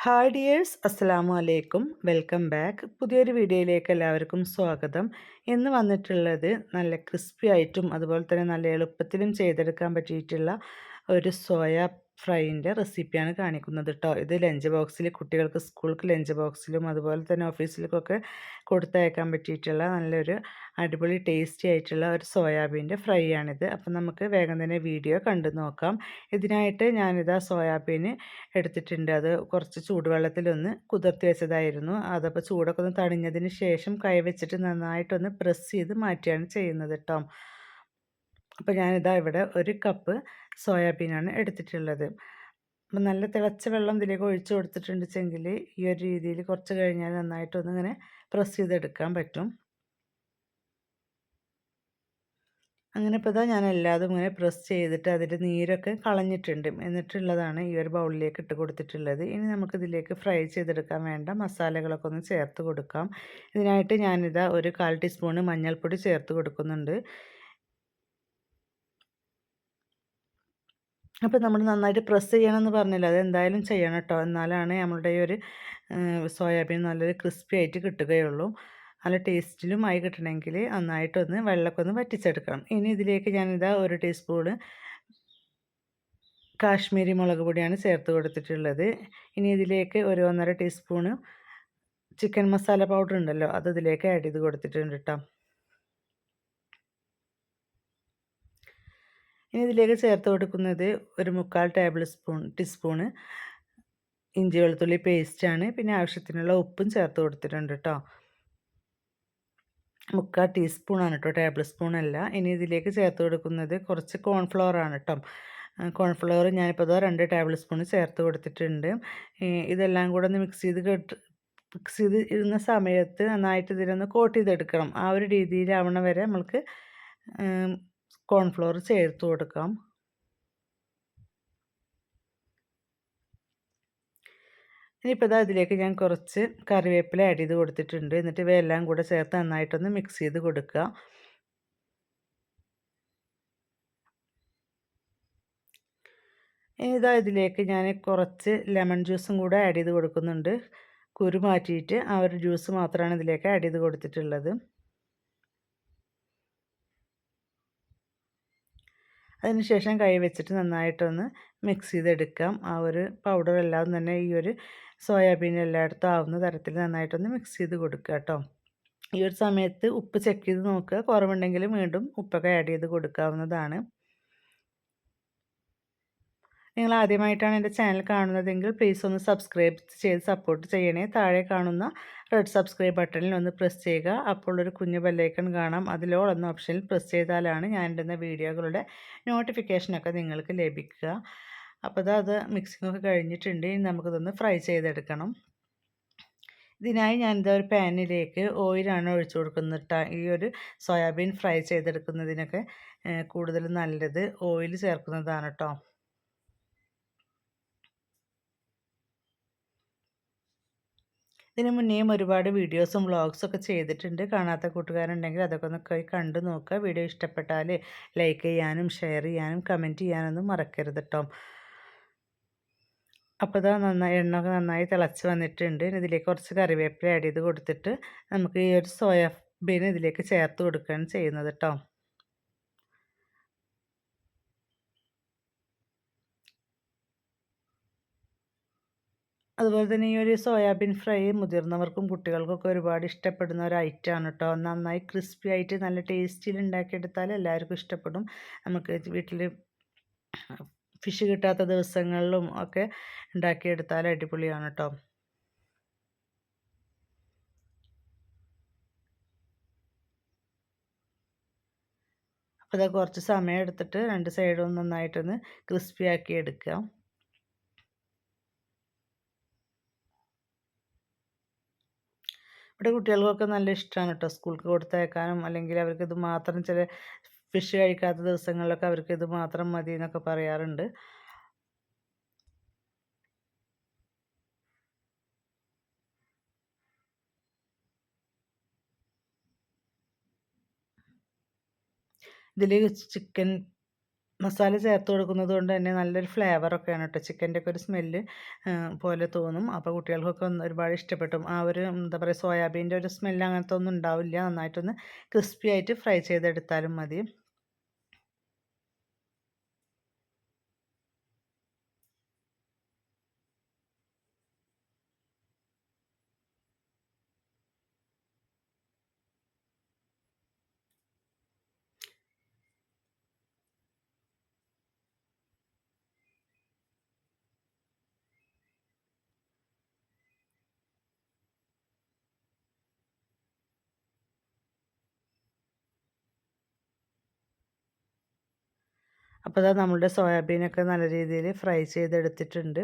Hi dears അസ്സലാമു അലൈക്കും welcome back പുതിയൊരു വീഡിയോയിലേക്ക് എല്ലാവർക്കും സ്വാഗതം. എന്ന് വന്നിട്ടുള്ളത് നല്ല ക്രിസ്പി ആയിട്ടും അതുപോലെ തന്നെ നല്ല എളുപ്പത്തിലും ചെയ്തെടുക്കാൻ പറ്റിയിട്ടുള്ള ഒരു സോയ ഫ്രൈന്റെ റെസിപ്പിയാണ് കാണിക്കുന്നത് കേട്ടോ ഇത് ലഞ്ച് ബോക്സിൽ കുട്ടികൾക്ക് സ്കൂൾക്ക് ലഞ്ച് ബോക്സിലും അതുപോലെ തന്നെ ഓഫീസിലേക്കൊക്കെ കൊടുത്തയക്കാൻ പറ്റിയിട്ടുള്ള നല്ലൊരു അടിപൊളി ടേസ്റ്റി ആയിട്ടുള്ള ഒരു സോയാബീന്റെ ഫ്രൈ ആണിത് അപ്പം നമുക്ക് വേഗം തന്നെ വീഡിയോ കണ്ടു നോക്കാം. ഇതിനായിട്ട് ഞാനിതാ സോയാബീൻ എടുത്തിട്ടുണ്ട്. അത് കുറച്ച് ചൂടുവെള്ളത്തിലൊന്ന് കുതിർത്തി വെച്ചതായിരുന്നു. അതപ്പോൾ ചൂടൊക്കെ ഒന്ന് തണിഞ്ഞതിന് ശേഷം കൈവച്ചിട്ട് നന്നായിട്ടൊന്ന് പ്രസ് ചെയ്ത് മാറ്റിയാണ് ചെയ്യുന്നത് കേട്ടോ അപ്പോൾ ഞാനിതാ ഇവിടെ ഒരു കപ്പ് സോയാബീനാണ് എടുത്തിട്ടുള്ളത്. അപ്പം നല്ല തിളച്ച വെള്ളം ഇതിലേക്ക് ഒഴിച്ചു കൊടുത്തിട്ടുണ്ടെങ്കിൽ ഈ ഒരു രീതിയിൽ കുറച്ച് കഴിഞ്ഞാൽ നന്നായിട്ടൊന്ന് ഇങ്ങനെ പ്രസ് ചെയ്തെടുക്കാൻ പറ്റും. അങ്ങനെ ഇപ്പോൾ ഇതാ ഞാൻ എല്ലാതും ഇങ്ങനെ പ്രസ് ചെയ്തിട്ട് അതിന്റെ നീരൊക്കെ കളഞ്ഞിട്ടുണ്ട്. എന്നിട്ടുള്ളതാണ് ഈ ഒരു ബൗളിലേക്ക് ഇട്ട് കൊടുത്തിട്ടുള്ളത്. ഇനി നമുക്കിതിലേക്ക് ഫ്രൈ ചെയ്തെടുക്കാൻ വേണ്ട മസാലകളൊക്കെ ഒന്ന് ചേർത്ത് കൊടുക്കാം. ഇതിനായിട്ട് ഞാനിതാ ഒരു കാൽ ടീസ്പൂണ് മഞ്ഞൾപ്പൊടി ചേർത്ത് കൊടുക്കുന്നുണ്ട്. അപ്പോൾ നമ്മൾ നന്നായിട്ട് പ്രസ് ചെയ്യണമെന്ന് പറഞ്ഞില്ല? അത് എന്തായാലും ചെയ്യണം കേട്ടോ എന്നാലാണ് നമ്മളുടെ ഈ ഒരു സോയാബീൻ നല്ലൊരു ക്രിസ്പി ആയിട്ട് കിട്ടുകയുള്ളൂ. നല്ല ടേസ്റ്റിലും ആയി കിട്ടണമെങ്കിൽ നന്നായിട്ടൊന്ന് വെള്ളമൊക്കെ ഒന്ന് വറ്റിച്ചെടുക്കണം. ഇനി ഇതിലേക്ക് ഞാനിതാ ഒരു ടീസ്പൂണ് കാശ്മീരി മുളക് പൊടിയാണ് ചേർത്ത് കൊടുത്തിട്ടുള്ളത്. ഇനി ഇതിലേക്ക് ഒരു ഒന്നര ടീസ്പൂണ് ചിക്കൻ മസാല പൗഡർ ഉണ്ടല്ലോ അത് ഇതിലേക്ക് ആഡ് ചെയ്ത് കൊടുത്തിട്ടുണ്ട് കേട്ടോ ഇനി ഇതിലേക്ക് ചേർത്ത് കൊടുക്കുന്നത് ഒരു മുക്കാൽ ടേബിൾ സ്പൂൺ ടീസ്പൂണ് ഇഞ്ചി വെളുത്തുള്ളി പേസ്റ്റാണ് പിന്നെ ആവശ്യത്തിനുള്ള ഉപ്പും ചേർത്ത് കൊടുത്തിട്ടുണ്ട് കേട്ടോ മുക്കാൽ ടീസ്പൂണാണ് കേട്ടോ ടേബിൾ സ്പൂൺ അല്ല. ഇനി ഇതിലേക്ക് ചേർത്ത് കൊടുക്കുന്നത് കുറച്ച് കോൺഫ്ലവർ ആണ് കേട്ടോ കോൺഫ്ലവർ ഞാനിപ്പോൾ അതോ രണ്ട് ടേബിൾ സ്പൂൺ ചേർത്ത് കൊടുത്തിട്ടുണ്ട്. ഇതെല്ലാം കൂടെ ഒന്ന് മിക്സ് ചെയ്ത് കേട്ട് മിക്സ് ചെയ്ത് ഇരുന്ന സമയത്ത് നന്നായിട്ട് ഇതിലൊന്ന് കോട്ട് ചെയ്തെടുക്കണം. ആ ഒരു രീതിയിലാവണം വരെ നമ്മൾക്ക് കോൺഫ്ലോർ ചേർത്ത് കൊടുക്കാം. ഇനിയിപ്പോൾ ഇതാ ഇതിലേക്ക് ഞാൻ കുറച്ച് കറിവേപ്പില ആഡ് ചെയ്ത് കൊടുത്തിട്ടുണ്ട്. എന്നിട്ട് ഇവയെല്ലാം കൂടെ ചേർത്ത് നന്നായിട്ടൊന്ന് മിക്സ് ചെയ്ത് കൊടുക്കുക. ഇനി ഇതാ ഇതിലേക്ക് ഞാൻ കുറച്ച് ലെമൺ ജ്യൂസും കൂടെ ആഡ് ചെയ്ത് കൊടുക്കുന്നുണ്ട്. കുരു മാറ്റിയിട്ട് ആ ഒരു ജ്യൂസ് മാത്രമാണ് ഇതിലേക്ക് ആഡ് ചെയ്ത് കൊടുത്തിട്ടുള്ളത്. അതിനുശേഷം കൈ വെച്ചിട്ട് നന്നായിട്ടൊന്ന് മിക്സ് ചെയ്തെടുക്കാം. ആ ഒരു പൗഡർ എല്ലാം തന്നെ ഈ ഒരു സോയാബീൻ എല്ലായിടത്തും ആവുന്ന തരത്തിൽ നന്നായിട്ടൊന്ന് മിക്സ് ചെയ്ത് കൊടുക്കുക കേട്ടോ ഈ ഒരു സമയത്ത് ഉപ്പ് ചെക്ക് ചെയ്ത് നോക്കുക. കുറവുണ്ടെങ്കിൽ വീണ്ടും ഉപ്പൊക്കെ ആഡ് ചെയ്ത് കൊടുക്കാവുന്നതാണ്. നിങ്ങൾ ആദ്യമായിട്ടാണ് എന്റെ ചാനൽ കാണുന്നതെങ്കിൽ പ്ലീസ് ഒന്ന് സബ്സ്ക്രൈബ് ചെയ്ത് സപ്പോർട്ട് ചെയ്യണേ. താഴെ കാണുന്ന റെഡ് സബ്സ്ക്രൈബ് ബട്ടണിൽ ഒന്ന് പ്രസ് ചെയ്യുക. അപ്പോൾ ഒരു കുഞ്ഞു ബെല്ലൈക്കൺ കാണാം. അതിലോ എന്ന ഓപ്ഷനിൽ പ്രസ് ചെയ്താലാണ് ഞാൻ ഇടുന്ന വീഡിയോകളുടെ നോട്ടിഫിക്കേഷനൊക്കെ നിങ്ങൾക്ക് ലഭിക്കുക. അപ്പോൾ അത് മിക്സിംഗ് ഒക്കെ കഴിഞ്ഞിട്ടുണ്ട്. ഇനി നമുക്കിതൊന്ന് ഫ്രൈ ചെയ്തെടുക്കണം. ഇതിനായി ഞാനിതാ ഒരു പാനിലേക്ക് ഓയിലാണ് ഒഴിച്ചു കൊടുക്കുന്നത് ഈ ഒരു സോയാബീൻ ഫ്രൈ ചെയ്തെടുക്കുന്നതിനൊക്കെ കൂടുതൽ നല്ലത് ഓയിൽ ചേർക്കുന്നതാണ് കേട്ടോ ഇതിന് മുന്നേയും ഒരുപാട് വീഡിയോസും വ്ളോഗ്സും ഒക്കെ ചെയ്തിട്ടുണ്ട്. കാണാത്ത കൂട്ടുകാരുണ്ടെങ്കിൽ അതൊക്കെ ഒന്ന് പോയി കണ്ടു നോക്കുക. വീഡിയോ ഇഷ്ടപ്പെട്ടാൽ ലൈക്ക് ചെയ്യാനും ഷെയർ ചെയ്യാനും കമന്റ് ചെയ്യാനൊന്നും മറക്കരുത് കേട്ടോ അപ്പോൾ ഇതാ നന്നായി എണ്ണ നന്നായി തിളച്ച് വന്നിട്ടുണ്ട്. ഇതിലേക്ക് കുറച്ച് കറിവേപ്പില ആഡ് ചെയ്ത് കൊടുത്തിട്ട് നമുക്ക് ഈ ഒരു സോയാബീൻ ഇതിലേക്ക് ചേർത്ത് കൊടുക്കുകയാണ് ചെയ്യുന്നത് കേട്ടോ അതുപോലെ തന്നെ ഈ ഒരു സോയാബീൻ ഫ്രൈ മുതിർന്നവർക്കും കുട്ടികൾക്കൊക്കെ ഒരുപാട് ഇഷ്ടപ്പെടുന്ന ഒരു ഐറ്റമാണ് കേട്ടോ. നന്നായി ക്രിസ്പി ആയിട്ട് നല്ല ടേസ്റ്റിൽ ഉണ്ടാക്കിയെടുത്താൽ എല്ലാവർക്കും ഇഷ്ടപ്പെടും. നമുക്ക് വീട്ടിൽ ഫിഷ് കിട്ടാത്ത ദിവസങ്ങളിലും ഒക്കെ ഉണ്ടാക്കിയെടുത്താൽ അടിപൊളിയാണ് കേട്ടോ. അപ്പോൾ അത് കുറച്ച് സമയം എടുത്തിട്ട് രണ്ട് സൈഡും നന്നായിട്ടൊന്ന് ക്രിസ്പി ആക്കി എടുക്കാം. ഇവിടെ കുട്ടികൾക്കൊക്കെ നല്ല ഇഷ്ടമാണ് കേട്ടോ സ്കൂൾക്ക് കൊടുത്തയക്കാനും അല്ലെങ്കിൽ അവർക്ക് ഇത് മാത്രം ചില ഫിഷ് കഴിക്കാത്ത ദിവസങ്ങളിലൊക്കെ അവർക്ക് ഇത് മാത്രം മതി എന്നൊക്കെ പറയാറുണ്ട്. ഇതിൽ ചിക്കൻ മസാല ചേർത്ത് കൊടുക്കുന്നത് കൊണ്ട് തന്നെ നല്ലൊരു ഫ്ലേവറൊക്കെയാണ് കേട്ടോ ചിക്കന്റെ ഒക്കെ ഒരു സ്മെല്ല് പോലെ തോന്നും. അപ്പോൾ കുട്ടികൾക്കൊക്കെ ഒന്ന് ഒരുപാട് ഇഷ്ടപ്പെട്ടു. ആ ഒരു എന്താ പറയുക സോയാബീന്റെ ഒരു സ്മെല്ല് അങ്ങനത്തെ ഒന്നും ഉണ്ടാവില്ല. നന്നായിട്ടൊന്ന് ക്രിസ്പി ആയിട്ട് ഫ്രൈ ചെയ്തെടുത്താലും മതി. അപ്പോൾ അതാ നമ്മളുടെ സോയാബീനൊക്കെ നല്ല രീതിയിൽ ഫ്രൈ ചെയ്തെടുത്തിട്ടുണ്ട്.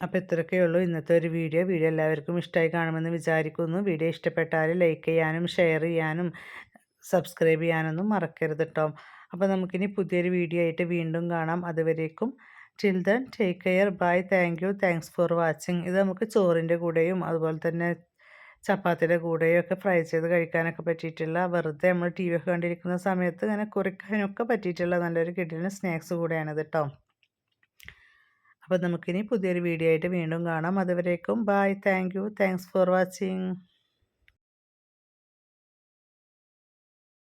അപ്പോൾ ഇത്രയൊക്കെ ഉള്ളൂ ഇന്നത്തെ ഒരു വീഡിയോ. വീഡിയോ എല്ലാവർക്കും ഇഷ്ടമായി കാണുമെന്ന് വിചാരിക്കുന്നു. വീഡിയോ ഇഷ്ടപ്പെട്ടാൽ ലൈക്ക് ചെയ്യാനും ഷെയർ ചെയ്യാനും സബ്സ്ക്രൈബ് ചെയ്യാനൊന്നും മറക്കരുത് കേട്ടോ അപ്പോൾ നമുക്കിനി പുതിയൊരു വീഡിയോ ആയിട്ട് വീണ്ടും കാണാം. അതുവരേക്കും till then take care bye thank you thanks for watching ഇത് നമുക്ക് ചോറിന്റെ കൂടെയും അതുപോലെ തന്നെ ചപ്പാത്തിയുടെ കൂടെയൊക്കെ ഫ്രൈ ചെയ്ത് കഴിക്കാനൊക്കെ പറ്റിയിട്ടുള്ള വെറുതെ നമ്മൾ ടി വി ഒക്കെ കണ്ടിരിക്കുന്ന സമയത്ത് ഇങ്ങനെ കുറിക്കാനൊക്കെ പറ്റിയിട്ടുള്ള നല്ലൊരു കിടിലൻ സ്നാക്സ് കൂടെയാണിത് കേട്ടോ അപ്പോൾ നമുക്കിനി പുതിയൊരു വീഡിയോ ആയിട്ട് വീണ്ടും കാണാം. അതുവരേക്കും bye. Thank you. Thanks for watching.